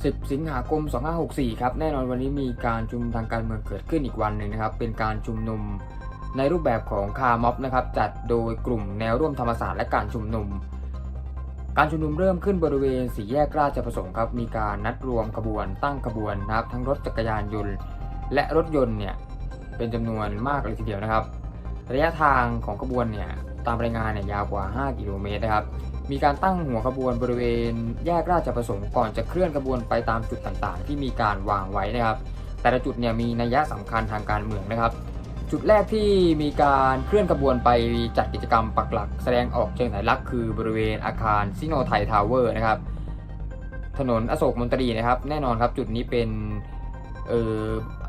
10 สิงหาคม 2564 ครับ แน่นอนวันนี้มีการชุมนุมทางการเมืองเกิดขึ้นอีกวันหนึ่งนะครับ เป็นการชุมนุมในรูปแบบของคาร์ม็อบนะครับ จัดโดยกลุ่มแนวร่วมธรรมศาสตร์และการชุมนุม การชุมนุมเริ่มขึ้นบริเวณสี่แยกราชประสงค์ครับ มีการนัดรวมขบวนตั้งขบวนนะครับ ทั้งรถจักรยานยนต์ และรถยนต์เนี่ยเป็นจำนวนมากเลยทีเดียวนะครับ ระยะทางของขบวนเนี่ยตามรายงานเนี่ยยาวกว่า 5 กิโลเมตรนะครับ มีการตั้งหัวขบวนบริเวณแยกราชประสงค์ก่อนจะเคลื่อนขบวนไปตามจุดต่างๆ ที่มีการวางไว้นะครับ แต่ละจุดเนี่ยมีนัยยะสำคัญทางการเมืองนะครับ จุดแรกที่มีการเคลื่อนขบวนไปจัดกิจกรรมปักหลัก แสดงออกเชิงสัญลักษณ์คือบริเวณอาคารซิโนไทยทาวเวอร์นะครับ ถนนอโศกมนตรีนะครับ แน่นอนครับจุดนี้เป็นเอ่อ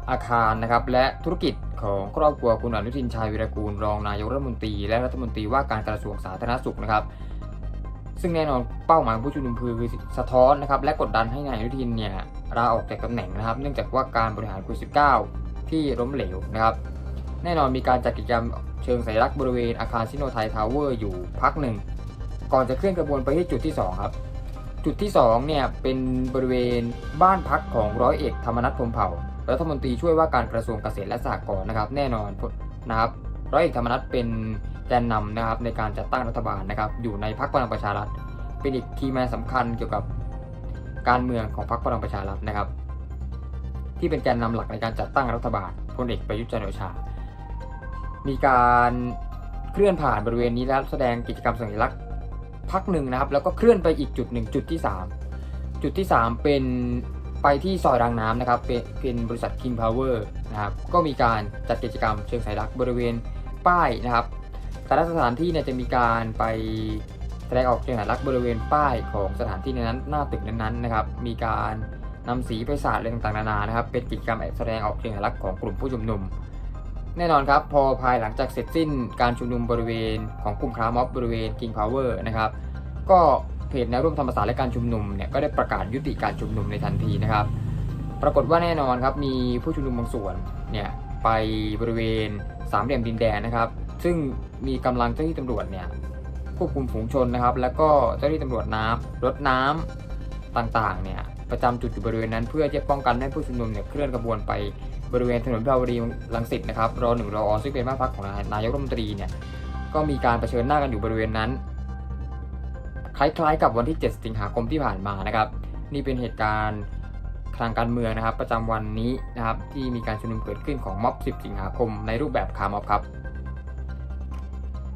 อาคารนะครับและธุรกิจของครอบครัวคุณอนุทินชาญวิรกูลรองนายกรัฐมนตรีและรัฐมนตรีว่าการกระทรวงสาธารณสุขนะครับ ซึ่งแน่นอนเป้าหมายผู้ชุมนุมคือสะท้อนนะครับและกดดันให้นายอนุทินเนี่ยลาออกจากตำแหน่งนะครับ เนื่องจากว่าการบริหารโควิด -19 ที่ล้มเหลวนะครับแน่นอนมีการจัดกิจกรรมเชิงสัญลักษณ์บริเวณอาคารซิโนไทยทาวเวอร์อยู่พักหนึ่ง ก่อนจะเคลื่อนกระบวนไปที่จุดที่ 2 ครับ จุดที่2เนี่ยเป็นบริเวณบ้านพักของร้อยเอกธรรมนัฐพรมเผ่ารัฐมนตรีช่วยว่าการกระทรวงเกษตรและสหกรณ์นะครับ แน่นอนนะครับร้อยเอกธรรมนัฐเป็น แกนนำนะครับในการจัดตั้งรัฐบาลนะครับ อยู่ในพรรคพลังประชารัฐเป็นอีกคีย์แมนสำคัญเกี่ยวกับการเมืองของพรรคพลังประชารัฐนะครับ ที่เป็นแกนนำหลักในการจัดตั้งรัฐบาลพลเอกประยุทธ์จันทร์โอชา มีการเคลื่อนผ่านบริเวณนี้แล้วแสดงกิจกรรมสัญลักษณ์พักหนึ่งนะครับ แล้วก็เคลื่อนไปอีกจุดหนึ่งจุดที่ 3 จุดที่ 3 เป็นไปที่ซอยรางน้ำนะครับ เป็นเป็นบริษัท King Power นะครับก็มีการจัดกิจกรรมเชิงสัญลักษณ์บริเวณป้ายนะครับ แต่ละสถานที่เนี่ยจะมีการไปแสดงออกเชิงสัญลักษณ์บริเวณป้ายของสถานที่นั้นหน้าตึกนั้นๆนะครับ มีการนำสีไปสาดอะไรต่างๆนานานะครับ เป็นกิจกรรมแสดงออกเชิงสัญลักษณ์ของกลุ่มผู้ชุมนุม แน่นอนครับ พอภายหลังจากเสร็จสิ้นการชุมนุมบริเวณของกลุ่มคาร์ม็อบบริเวณ King Power นะครับ ก็เพจแนวร่วมธรรมศาสตร์และการชุมนุมเนี่ยก็ได้ประกาศยุติการชุมนุมในทันทีนะครับ ปรากฏว่าแน่นอนครับมีผู้ชุมนุมบางส่วนเนี่ยไปบริเวณสามเหลี่ยมดินแดนนะครับ ซึ่งมีกำลังเจ้าหน้าที่ตำรวจเนี่ยควบคุมฝูงชนนะครับ แล้วก็เจ้าหน้าที่ตำรวจน้ำรถน้ำต่างๆเนี่ยประจำจุดอยู่บริเวณนั้นเพื่อจะป้องกันไม่ให้ผู้ชุมนุมเนี่ยเคลื่อนกระบวนไปบริเวณถนนวิภาวดีรังสิตนะครับรอหนึ่งรออซึ่งเป็นบ้านพักของนายกรัฐมนตรีเนี่ยก็มีการเผชิญหน้ากันอยู่บริเวณนั้น คล้ายๆ กับวันที่ 7 สิงหาคมที่ผ่านมานะครับ นี่เป็นเหตุการณ์ทางการเมืองนะครับ ประจำวันนี้นะครับที่มีการชุมนุมเกิดขึ้นของม็อบ 10 สิงหาคมในรูปแบบคาร์ม็อบครับ